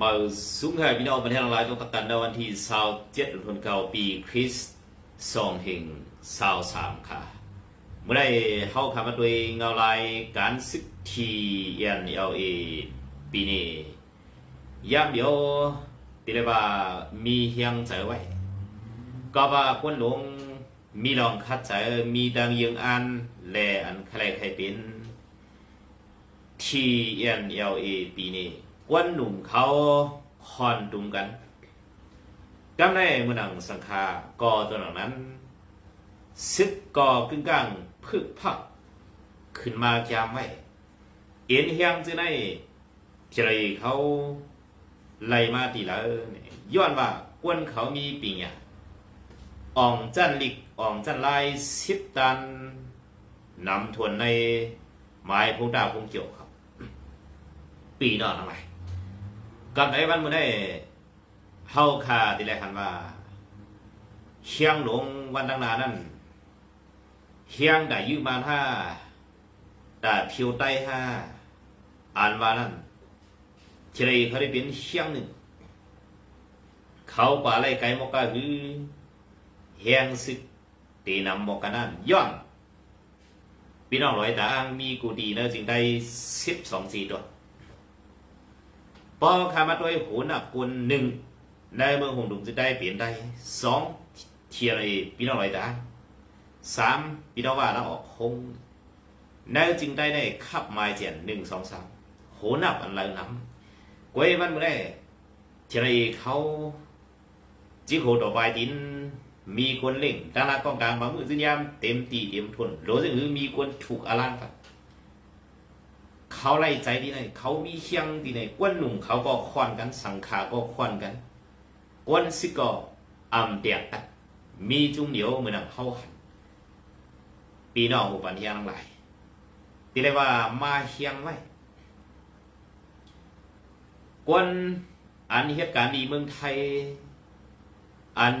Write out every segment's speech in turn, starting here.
มาสูงให้พี่น้องประเทศหลายต้องตักกันในวันที่27เดือนเก้าปีคริสต์สองแห่ง23ค่ะ เมื่อได้เข้าคำว่าตัวเองเงาลายการศึกที NLA ปีนี้ย่ำเดียวตีเลยว่ามีเฮียงใจไว้ ก็ว่าคนหลวงมีลองคัดใจมีดังยังอันแลอันใครใครเป็น TNLA ปีนี้ กวนหนุ่มเขาคอนดุมกันกำในมือหนังสังคาก็ตัวหนังนั้นซึกกอกึ่งกลางพึกพัก ขึ้นมาจามไว้เอ็นเฮียงจะในเจรเขาไล่มาตีแล้วย้อนว่ากวนเขามีปิงอะอ่องจันลิกอ่องจันไลายสิบตันนำทวนในไม้พงดาวพงเกี่ยวครับ ปีนอนทำไม กับในวันมื่อได้เฮาคาตีแรกหันว่าเชียงหลงวันดังนานั้นเฮียงได้ยืมมาห้าได้เพียวใต้ห้าอ่านว่านั่นเฉลยเขาได้เป็นเชียงหนึ่ง เขาป่าไรไก่มกกะคือเฮียงซึกตีนำมกกันนั่นย้อนพี่น้องร้อยตางมีกูดีเนอะจึงได้สิบสองสี่ตัว ปอขามาด้วยหูหนักกุลหนึ่งในเมืองหงดุงจะได้เปลี่ยนได้สองเทียร์เอพี่น้องร้อยตาสามพี่น้องว่าแล้วออกคงในจึงได้ได้ขับไม้เจียนหนึ่งสองสามโหนับอันไรน้ำกวยมันเมื่อได้เจรเขาจิโคต่อไปดินมีคนเล่งดาราต้องการมามือสัญญามเต็มตีเต็มทนโหลซึ่งคือมีคนถูกอลังครับ เขาไล่ใจที่ไหนเขามีเชียงที่ไหนกวนหนุ่มเขาก็ควนกัน สังขาก็ควนกันกวนสิก็อำเดียกันมีจุงเหนียวเหมือนเขาหันปีน้องอุปันเฮียงทั้งหลายที่เรียกว่ามาเฮียงไว้กวนอันเหตุการณ์ดีเมืองไทย อัน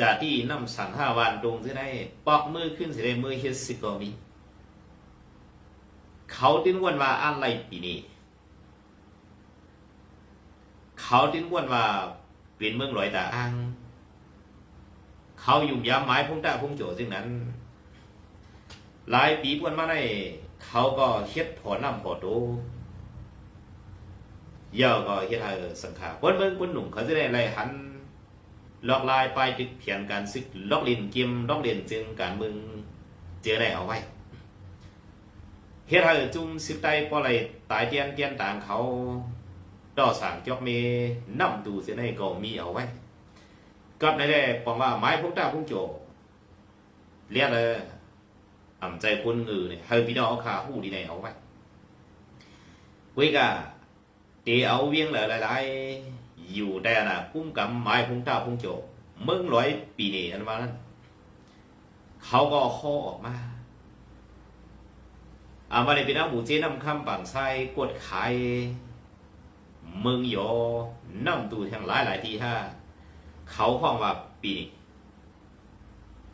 จะที่นำสังห้าวันตรงที่ได้ปอกมือขึ้นสิได้มือเฮ็ดสิก็มี เขาดิ้นวนว่าอะไรปีนี้ เขาดิ้นวนว่าเป็นเมืองลอยตาอ้างเขายุ่มยามไม้พุ่งตาพุ่งโจซึ่งนั้น หลายปีพวนมาได้เขาก็เฮ็ดพอน้ำพอโตเย่าก็เฮ็ดให้สังขารคนเมืองคนหนุ่มเขาจะได้ไล่หันลอกลายไปติดเพียนการซึกลอกเล่นเกมลอกเล่นจึงการเมืองเจอได้เอาไว้ เฮ็ดให้จุ่มสิบไตปอไหลตายเตียนเตียนต่างเขาต่อสางจอกเมนำดูเสียในก็มีเอาไว้กับในได้ปองว่าไม้พวกตาพวกโจเรียกเลยอ่ำใจคนงือเนี่ยให้พี่น้องเอาขาหูดีในเอาไว้เว้ยกะเตเอาเวียงหลายๆอยู่ได้นะพุ่มกำไม้พุ่งตาพุ่งโจเมืองร้อยปีนี้อันว่านั้นเขาก็ข้อออกมา อามาในพี่น้องหมูเจนำคำปังไส้กดขายเมืองโยน้ำตูแทงหลายหลายทีห้าเขาข้องว่าปีนี้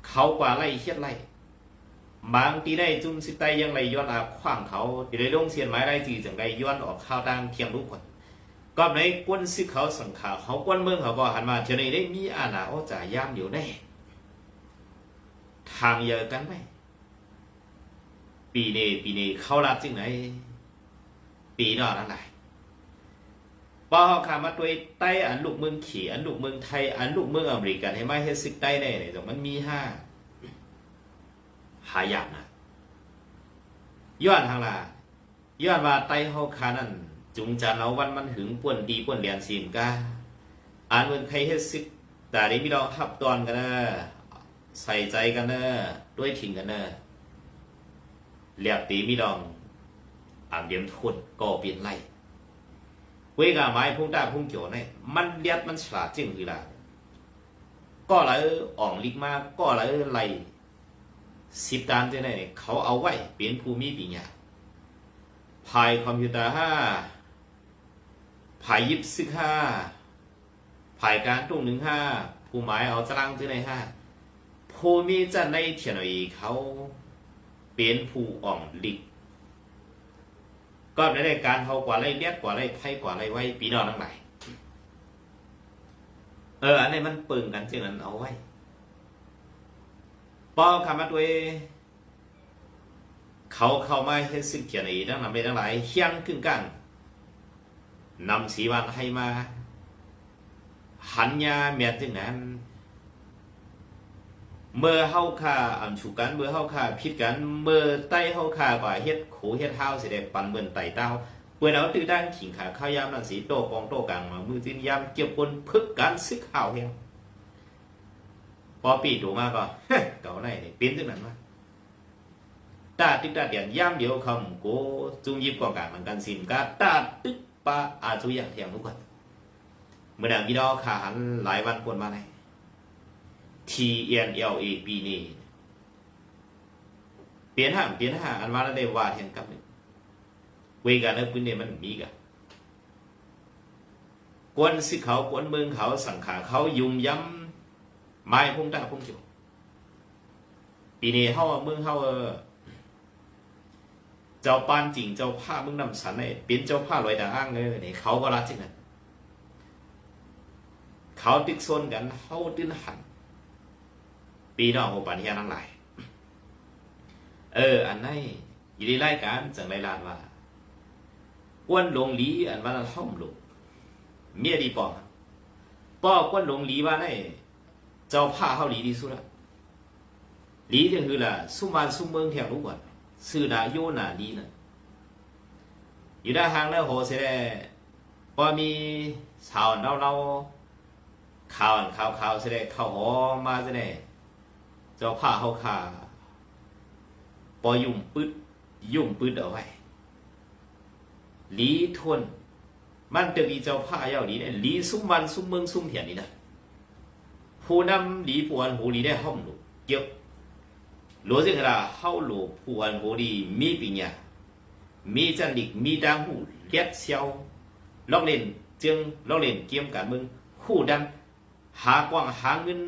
เขากว่าไล่เชียดไล่บางทีได้จุ่มสิไตยังไรย้อนอาขว้างเขาที่ได้ลงเสียนไม้ได้จีจังไรย้อนออกข้าวดังเทียงทุกคนก็ในกวนซึกเขาสังขาเขากวนเมืองเขาก็หันมาเจานี้ได้มีอาณาเอจ่ายย่ามอยู่แน่ทางเยอะกันไหม ปีนี้ปีนี้เข้ารับจึงไหน ปีนอนั่นแหละปอขามาตัวใต้อันลูกเมืองขี่อันลูกเมืองไทยอันลูกเมืองอเมริกันให้มาเฮ็ดซึกใต้แน่เนี่ยมันมีห้าหายากนะย้อนทางลาย้อนว่าไตเฮาคานั่นจุงจันเอาวันมันหึงป่วนดีป่วนเลียนซีมกาอ่านเมืองใครเฮ็ดซิกแต่นี้พี่น้องทับตอนกันนะใส่ใจกันนะด้วยถิ่นกันนะ เรียบตีพี่น้องอ่านเดียมทุนก็เปลี่ยนไล่เวกาไม้พุ่งตาพุ่งโจเนี่ยมันเลียดมันฉลาดจริงคือละก็เลยอ่องลิกมาก็เลยไล่สิบตามจะไหนเขาเอาไว้เป็นภูมิปัญญาภายคอมพิวเตอร์ห้าภายยิบซึกห้าภายการตุ้งหนึ่งห้าผู้หมายเอาจรังจะไหนห้าภูมิจะในเทียนอีเขา เป็นผู้อ่องลิกก็ในรายการเขากว่าไรเลียดกว่าไรไทยกว่าไรไว้ปีนอนทั้งหลายเออ อันนี้มันปึงกันจึงนั้นเอาไว้ปอคำมาด้วยเขาเข้ามาเฮ็ดสิ่งเขียนอีทั้งนั้นไปทั้งหลายเฮียงครึ่งกลางนำสีวันให้มา หันยาเมียจึงนั้น เมื่อเฮาค่าอำฉุกันเมื่อเฮาค่าผิดกันเมื่อใต้เฮาค่าก็เฮ็ดขูเฮ็ดเท้าสิได้ปันเบิ่นไตเต้าเมื่อเอาตื้อด้านขิงขาข้าวยามนั่นสีโตกองโตกลางมามือจินยามเกี่ยวปนพึกการซึกข่าวเฮียงพอปีถูมาก็เก่าไหนนี่เป็นจังนั้นมาตาตึกตาเดียนยามเดียวคำโกจุงยิบกองกลางเหมันกันสินกาตาตึกปาอาจุอย่างเทียงทุกคนเมื่อดังพี่ดอกขาหันหลายวันปวนมาไหน T N L A ปีนี้เปลี่ยนห้างเปลี่ยนห้างอันว่าแล้วได้ว่าเทียนกับนึ่เวกันแล้วพื้นเนี่ยมันมีกันกวนสิเขากวนเมืองเขาสังขาเขายุ่มย้ำไม้พุ่งตาพุ่งจิวปีนี้เฮาเมืองเฮาเออเจ้าปานจริงเจ้าผ้าเมืองนำสันไอ้เป็นเจ้าผ้าลอยดาอ้างเลยนี่เขาก็รักจริงนะเขาติกซนกันเฮาตื้นหัน ปีน้องหัวปันเฮียนั่งหลาย เออ อันไหนยู่ในรายการจังไรลานว่าก้วนหลงหลีอันว่าเราท่อมลูกเมียดีปอป้อก้วนหลงหลีว่าไงเจ้าผ้าเขาหลีดีสุดละหลีก็คือล่ะสุมานสุมเมืองแถวรู้ก่อนสื่อนาโยนาดีนะอยู่ด้านทางแล้วโหเสยได้พอมีสาวเราเราข่าวข่าวข่าวเสยได้ข่าวหอมาเสยได้ เจ้าผ้าเขาขาปอยุ่มปืดยุ่มปืดเอาไว้หลีทวนมันจะมีเจ้าผ้าเย้าหลีเนี่ยหลีซุ้มวันซุ้มเมืองซุ้มเถียนนี่นะผู้นำหลีปวนหูหลีได้ห้อมหลูเกี่ยวหลวงสิกราเฮาหลูผู้อันหูดีมีปัญญามีจันดิกมีดังหูเลียดเซียวล็อกเล่นจึงล็อกเล่นเกี่ยมการเมืองหูดันหากว้างหาเงิน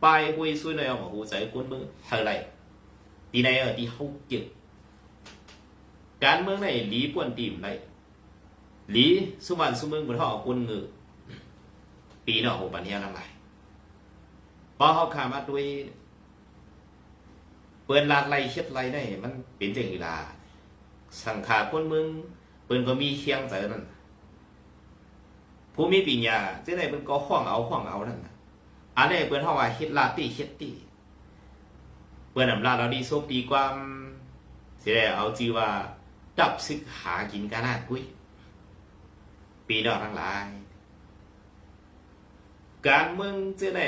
bài quay xuôi này mà hú giải quân mương hờ lại tí này ở tí hậu kiệt cán mương này lý quân tìm lại lý số màn số mương của họ quân ngự ปีนอหปันเฮียนั่งไหลพอเขาขามาด้วยเปิดลาดไล่เช็ดไล่ได้มันเป็นจังอีลาสังขาคนเมืองเปินก็มีเคียงใจนั่นผู้มีปัญญาจะไหนเป็นก็ห้องเอาห้องเอานั่นนะ อันนี้เปิ้นเฮาว่าเฮ็ดลาตี้เฮ็ดตี้เปิ้นอำลาเราดีซบดีกว่าสิได้เอาชื่อว่าดับซึกหากินกันนากุ้ยปีดอกทั้งหลาย การเมืองจะได้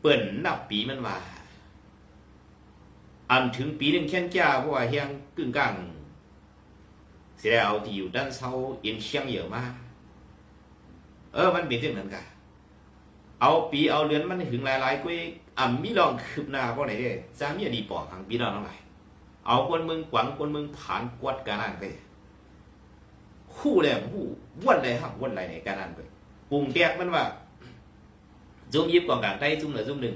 เปิ้นนับปีมันว่าอันถึงปีหนึ่งแค่นจ้าเพราะว่าเฮียงกึ่งกลางสิได้เอาที่อยู่ด้านเซาอียนเชียงเยอะมาก เออ มันเป็นเรื่องนั้นกัน เอาปีเอาเรือนมันถึงหลายๆกุ้ยอ่ำมีลองคืบหน้าเพราะไหนเด้จามีอดีปอกหังปีดอกทั้งหลายเอาคนเมืองกวางคนเมืองผานกวดการนั่นไปคู่แหลมคู่วนเลยครับวนอะไรในการนั่นไปปุ่งแตกมันว่าจุ่มยิบกองกลางใต้จุ่มเหนือจุ่มหนึ่ง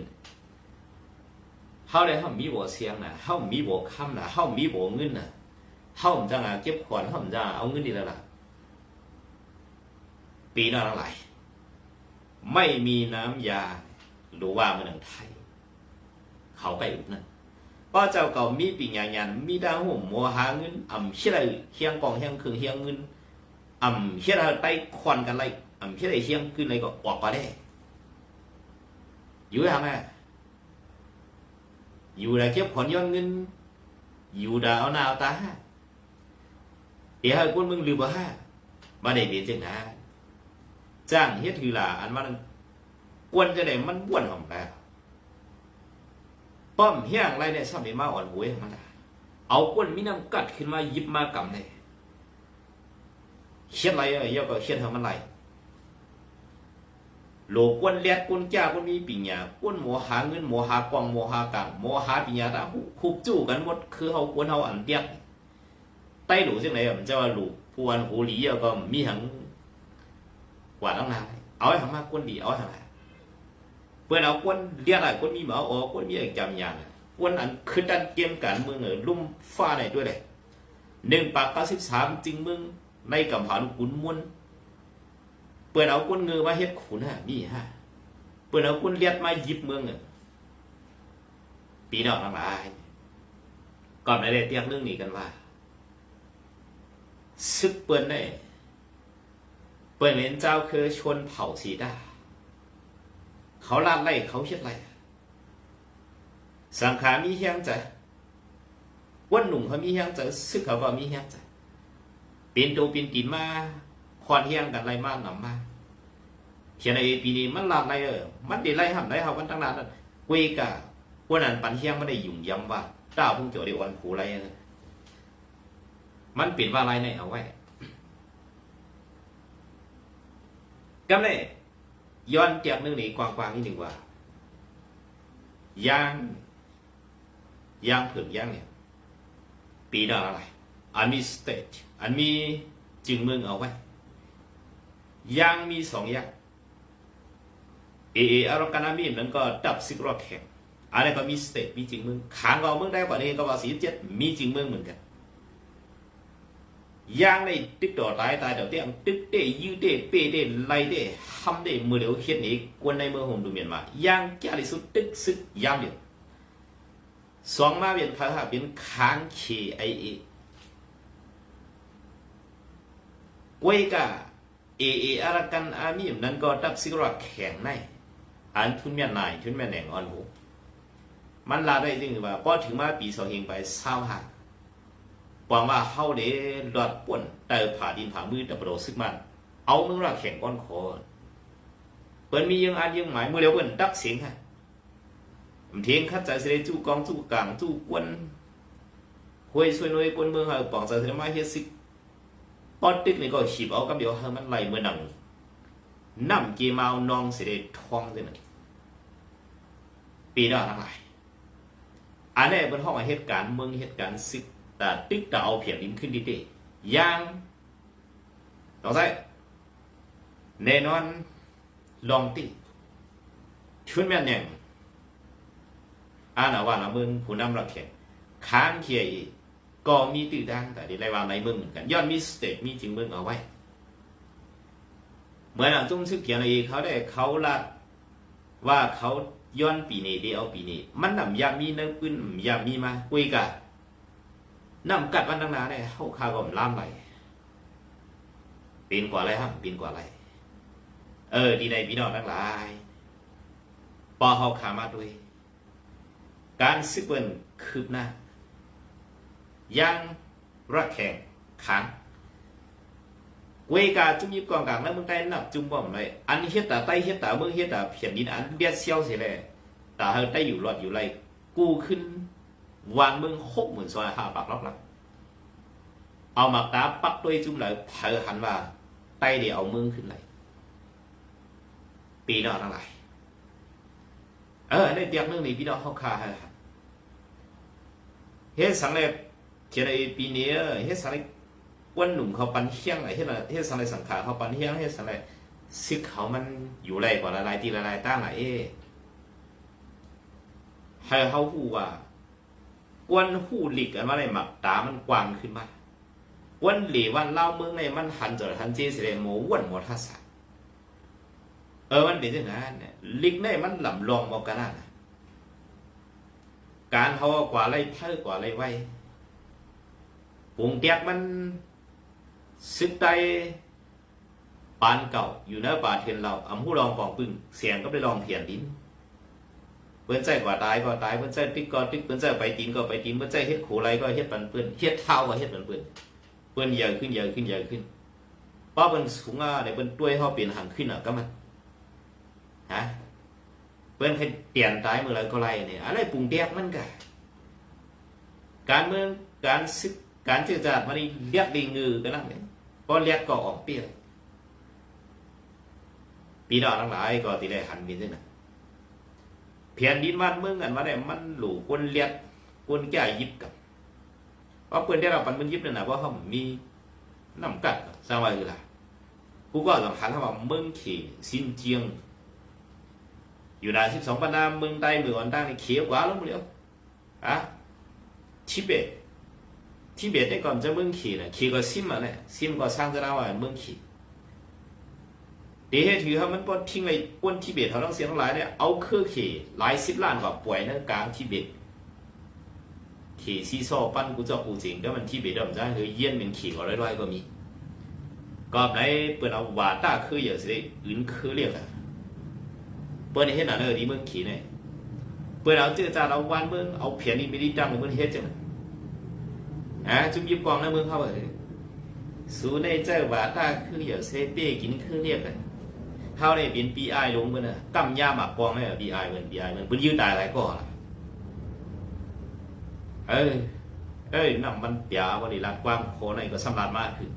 เฮาเลยเฮามีบ่เสียงน่ะเฮามีบ่คำน่ะเฮามีบ่เงินน่ะเฮาจังอะเก็บขวัญเฮาจังเอาเงินดีแล้วล่ะปีนอกทั้งหลาย ไม่มีน้ำยาหรือว่าเมืองไทย เขาไปอุดนั่นป้าเจ้าเก่ามีปีญาญาณมีดาวหุ่มมัวหาเงินอ่ำเชี่ยไรเฮียงกองเฮียงคืนเฮียงเงินอ่ำเชี่ยไรไปควันกันไรอ่ำเชี่ยไรเฮียงขึ้นไรก็ออกมาได้อยู่ทำไมอยู่ là kiếp khoản do ngân อยู่ đã áo nào ta để hai quân mừng lưu bờ ha mà để biến chừng ha จ้ จางเฮ็ดคือล่ะอันมันกวนจะได้มันบ้วนของแล้วป้อมเฮียงไรเนี่ยชอบมีมาอ่อนหวยของมันเอากวนมีน้ำกัดขึ้นมาหยิบมากำเลยเฮ็ดไรเอ้ยเยาก็เฮ็ดให้มันไรโลกวนเลียดกวนจ้ากวนมีปัญญากวนหมอหาเงินหมอหากวางหมอหากางหมอหาปัญญาตาคุบจู้กันหมดคือเฮากวนเฮาอันเตียกใต้หลูจังไหนมันจะว่าหลูผู้อันหูหลีเยาก็มีหัง quả đó là áo hàng mà quân đi áo hàng là bữa nào quân liên lại quân mi bảo ó quân mi ở chằm nhà này quân ăn khứ đan kiêm cản mương ở lum pha này ด้วยเลยหนึ่งปากเก้าสิบสามจริงมึงในกับผาลูกขุนม้วนเปิ้นเอาก้นเงือมาเฮ็ดขุนฮะมีฮะเปิ้นเอาก้นเลียดมาหยิบเมืองอะปีนอกทั้งหลายก่อนไม่ได้เตียงเรื่องนี้กันว่าซึกเปิ้นได้ เปิ้นเป็นเจ้าคือชนเผ่าสีดา เขาลาดไล่เขาเฮ็ดไรสังขารมีเฮียงใจวันหนุ่มเขามีเฮียงใจซึกเขาก็มีเฮียงใจเปีนโตัวปีนตีนมาคอนเฮียงกันไรมากหนำมาเขียนไอ้ปีนี้มันลาดไรเออมันดีไรห้ามไรเขากันตั้งนานนั่นกุยกะวันนั้นปันเฮียงไม่ได้ยุ่งยำว่าเจ้าพุ่งเจอได้วันผูไรเออมันเปลี่ยนว่าอะไรเนี่ยเอาไว้ กำเลยย้อนเจียบนึงนี่กว้างๆนิดหนึ่งว่า ยาง ยางเผือกยางเนี่ย ปีดาอะไร อันมีสเตจอันมีจึงเมืองเอาไว้ ยางมีสองย่างเอเออารมณ์การนามีนั้นก็ดับซิกรอดแข็งอะไรก็มีสเตจมีจึงเมืองขางเอาเมืองได้กว่านี้ก็ว่าสีเจ็ดมีจึงเมืองเหมือนกัน ย่างในตึกต่อตายตายเดี๋ยวเตี้ยตึกเต้ยืดเต้เปเต้ไล่เต้ทำเต้มือเดียวเขียนี่ควนในเมืองห่มดูเหมียนมาย่างแก่ที่สุดตึกซึกยามเดียวสองมาเป็นภาษาเป็นค้างเคไอเอกวยกาเอเออารักันอามีมนั้นก็ตับซิกรักแข็งในอันทุนแม่นายทุนแม่ยแหน่งอ่อนหูมันลาได้จริงหรือเปล่าพอถึงมาปีสองเองไปเศร้าหัก หวังว่าเฮาเด้รอดป่วนแต่ผ่าดินผ่ามือแต่ประโดซึกมันเอามือราแข่งก้อนคอเปิ้นมียังอันยังหมายมือเดียวเปิ้นดักเสียงฮะมันเทียงคัดใจเสด็จู้กองจู้กลางจู้กวนห้วยซวยน้อยกวนเมืองเฮาปองใจเสด็มาเฮ็ดซิกปอดตึกนี่ก็ขีบเอากับเดียวเฮามันไหลเมื่อหนังน้ำเกมาวนองเสด็ท้องด้วยนะปีหน้าทั้งหลายอันนี้เป็นห้องเหตุการณ์เมืองเหตุการณ์ซิก ta tích tạo phiền đến ขึ้นดีเตย่างต่อไปแน่นอนลองติชุนแม่นแน่งอ่านว่าละมึงผู้นำรับแขกค้างเคียอีกก็มีตื่นดังแต่ในรายวันในมืองเหมือนกันย้อนมีสเตทมีจริงมืองเอาไว้เหมือนอะจุ้มซึกเขียนอะไรเขาได้เขาละว่าเขาย้อนปีนี้เดียวปีนี้ มันนำยามีเนื้อปืนยามีมาคุยกัน นำกัดวันตั้งนานเนี่ยเข้าคาก็มล่ามไหลปีนกว่าอะไรครับปีนกว่าอะไร เออ ดีในพี่น้องทั้งหลายปอเขาขามาด้วย การซึกเปินคืบหน้ายังระแข่งขันเวกาจุ่มยิบกองกลางแล้วมึงได้นับจุ่มบ่มเลยอันเฮ็ดแต่ใต้เฮ็ดแต่เมืองเฮ็ดแต่เพียนดินอันเบียดเซียวเสียเลยแต่เฮาได้อยู่รอดอยู่ไร กูขึ้น วางมึงหกหมื่นซอยห้าปากรอบหลังเอามากาปักด้วยจุ่มเลยเผอหันว่าไต้เดี๋ยวเอามึงขึ้นเลยปีนอกทั้งหลายเออในเตียงเรื่องนี้พี่น้องเขาคาให้เฮ็ดสังเลยเขียนในปีนี้เฮ็ดสังเลยวันหนุ่มเขาปันเฮี้ยงอะไรเฮ็ดเฮ็ดสังเลยสังขารเขาปันเฮี้ยงเฮ็ดสังเลยซึกเขามันอยู่ไรกว่าละลายตีละลายตั้งไหนเอ๊ให้เขาพูดว่า กวนหูหลีกกันว่าในหมักตามันกว้างขึ้นมากวันหลีวันเล่าเมืองในมันหันจอทันเจสิเรโมวันหมดทัศน์เออมันเป็นอย่างนั้นเนี่ยลิกในมันหลำลองบอกกันนะการเขากว่าไรเท่ากว่าไรไว้ปุงเตียกมันซึกไตปานเก่าอยู่ในป่าเทียนเราอำผู้ลองปองปึงเสียงก็ไปลองเพียนดิน เปิ้นใจกว่าตายก็ตายเปิ้นใจติ๊กก็ติ๊กเปิ้นใจไปตีนก็ไปตีนเปิ้นใจเฮ็ดขู่ไรก็เฮ็ดปันเปิ้นเฮ็ดเท้าก็เฮ็ดปันเปิ้นเปิ้นใหญ่ขึ้นใหญ่ขึ้นใหญ่ขึ้นป้าเปิ้นสูงอะในเปิ้นต้วยเฮาเปลี่ยนหังขึ้นอะก็มันฮะเปิ้นให้เปลี่ยนตายมื้อไรก็ไรเนี่ยอะไรปรุงแดกมันก็การเมืองการซึกการเจรจามันอีเรียกดีงือกันนั่นเนี่ยพอเรียกก็ออกเปรี้ยวปีดอกทั้งหลายก็ติได้หันบินด้วยนะ เพียนดินบ้านเมืองกันมาได้มันหลูกวนเลียดกวนแก่ยิบกับเพราะเพื่อนได้เราปันมันยิบเนี่ยนะว่าเขามีน้ำกัดสร้างไว้คือละกูก็สำคัญว่าเมืองเขซินเจียง อยู่นานสิบสองปันนาเมืองใต้เมืองอ่อนตั้งนี่เขียวกว่าแล้วมั้งเดียวอะทิเบตทิเบตได้ก่อนจะเมืองเขนะเขก็ซิมมาเนี่ยซิมก็สร้างจะได้ว่าเมืองเข เดี๋ยวให้ถือว่ามันปนทิ้งไว้กวนทิเบตเขาต้องเสียทั้งหลายเนี่ยเอาเครือเขหลายสิบล้านกว่าป่วยในกลางทิเบตเขซีซอปั้นกูจาะกูจริงก็มันทิเบตดำจ้าคือเยี่ยนเป็นเขก็ร้อยๆก็มีก็ไหนเปิดเอาวาต้าคืออย่างสิอื่นคือเรียกอะเปิดในเฮ็ดหนาเนอดีเมืองขีเนี่ยเปิดเอาเจอจ่าเอาวันเมืองเอาเพียนนี่ไม่ได้ดังเมืองเฮ็ดจังอะจุ่มยิบกองในเมืองเข้าไปสูในเจ้าวาต้าคืออย่างเซเป้กินคือเรียกอะ เขาได้เป็น BI ลงมันน่ะกำยาหมากกองให้ BI มัน BI มันเพิ่นยืดตายหลายก่อนเอ้ยเอ้ยนำมันเปียบริรักกว้างโคในก็สำราญมากขึ้น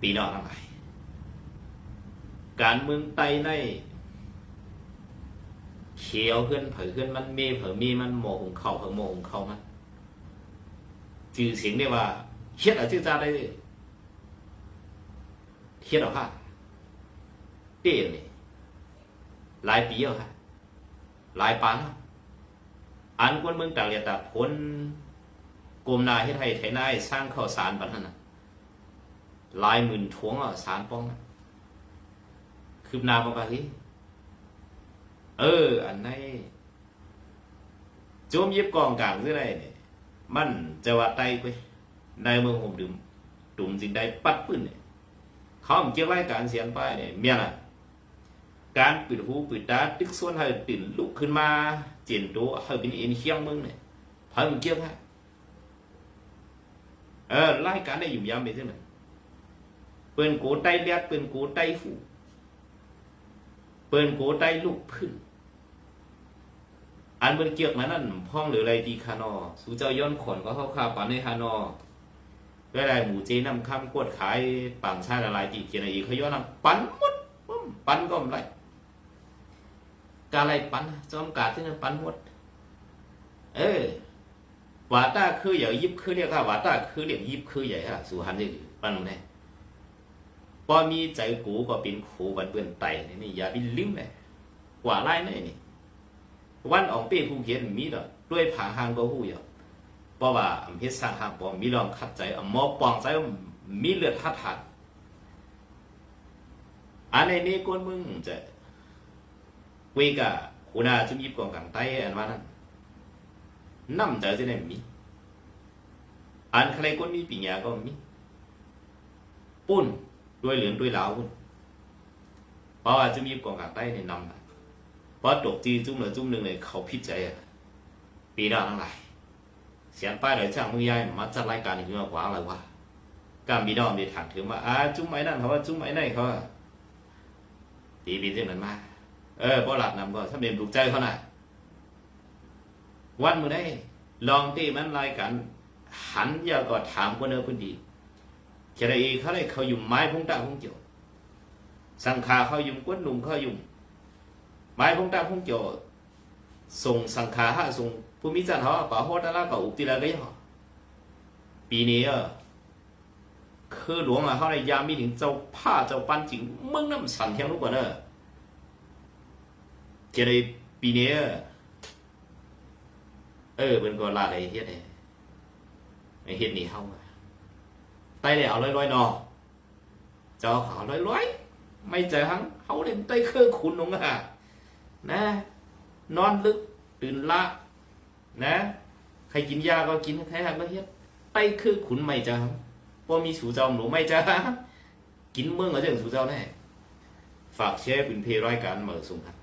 ปีนอกทั้งหลายการเมืองไตในเขียวขึ้นเผยขึ้นมันเมเผยมีมันโมหงเข่าเผยโมหงเข่ามันจือเสียงได้ว่าเฮ็ดอะไรจื่อจ้าได้ เลยเทียนเอาค่ะเตี้ยนี่หลายปีแล้วค่ะหลายปานแล้วอันคนเมืองต่างเรียนแต่ผลกรมนาเฮ็ดให้ไทยนายสร้างข้าวสารปันนั้นน่ะหลายหมื่นถวงอะสารป้องน่ะคืบนาประมาณนี้เออ อันไหนโจมย็บกองกลางหรืออไรเนี่ยมันจะว่าไตไปในเมืองห่มดื่มดุมสิงใดปัดปื้นเนี่ย เขาเกี่ยวกับการเสียงป้ายเนี่ยเมียน่ะการปิดหูปิดตาตึกส่วนให้ตื่นลุกขึ้นมาเจียนตัวให้เป็นเอ็นเคียงมึงเนี่ยเพิ่มเกี่ยวกับเออรายการได้อยู่ยามไปที่ไหนเปิ้นโกไตเลียดเปิ้นโกไตฟูเปิ้นโกไตลูกพึ่งอันมันเกี่ยวกับนั้นพ้องหรืออะไรดีคานอสู่เจ้าย้อนขนก็เข้าคาปันในคานอ ก็ได้หมูเจนำข้ามกวดขายปังชาติอะไรกี่เกียนอีเขาย้อนนำปันมดปันก็ไม่ไรกาไรปันจอมกาที่นั่นปันมด เออวาต้าคืออย่ายิบคือเรียกว่าวาต้าคือเรียกยิบคือใหญ่ฮะสุหันนี่ปันลงได้พอมีใจกูก็เป็นขูบันเปื้อนไตนี่อย่าไปลืมเลยกว่าไล่นี่วันอ่องเป้ภูเขียนมีดอกด้วยผาหางก็หู้ยอก เพราะว่าอำเภอสร้างหาบ่มีรองขัดใจหมอปองใจมีเลือดทัดทัดอันในนี้คนมึงจะคุยกับคุณอาจุมยิบกองกลางใต้อันว่านั้นน้ำใจจะได้มีอันใครคนมีปัญญาก็มีปุ่นด้วยเหลืองด้วยลาวปุ่นเพราะว่าจุมยิบกองกลางใต้เนี่ยนำเพราะตกจีจุ่มเหลือจุ่มหนึ่งเลยเขาพิจัยอะปีดาทั้งหลาย เสียงป้ายเลยจ้างมึงยายมาจัดรายการถึงมากว่าอะไรวะก็มีน้องมีถามถึงว่าอ่าจุ้มไม้นั่นเขาว่าจุ้มไม้นั่นเขาตีบินเรื่องนั้นมาเออพอหลับนำก็ถ้าเป็นถูกใจเขาน่ะวันมื้อได้ ลองตีมันรายการหันยาก็ถามคนเออคนดีเจรอีเขาเลยเขาอยู่ไม้พงตาพงเจียวสังขาเขาอยู่ก้นหนุ่มเขาอยู่ไม้พงตาพงเจียวส่งสังขาหาส่ง ภูมิจันทร์เขาป่าโฮดแล้วก็อุบติแล้วก็ยังปีนี้อะคือหลวงอะเขาในยามีถึงเจ้าผ้าเจ้าปั้นจริงมึงน้ำสั่นเทียงลูกก่อนเนอะเจเลยปีนี้เออเป็นก็ลาอะไรเฮ็ดไอ้เฮ็ดนี่เฮาไต้แล้วร้อยๆนอจ้าขาวร้อยไม่เจอหังเขาเล่นไต้เครื่องขุนลงอะนะ นอนลึกตื่นละ นะใครกินยาก็กินใครหักก็เฮ็ดไตคือขุนไม่จ้าพอมีสูเจ้าหนูไม่จ้ากินเมืองก็จะสูเจ้าแน่ฝากแชร์เป็นเพรายการเหมือสุงครับ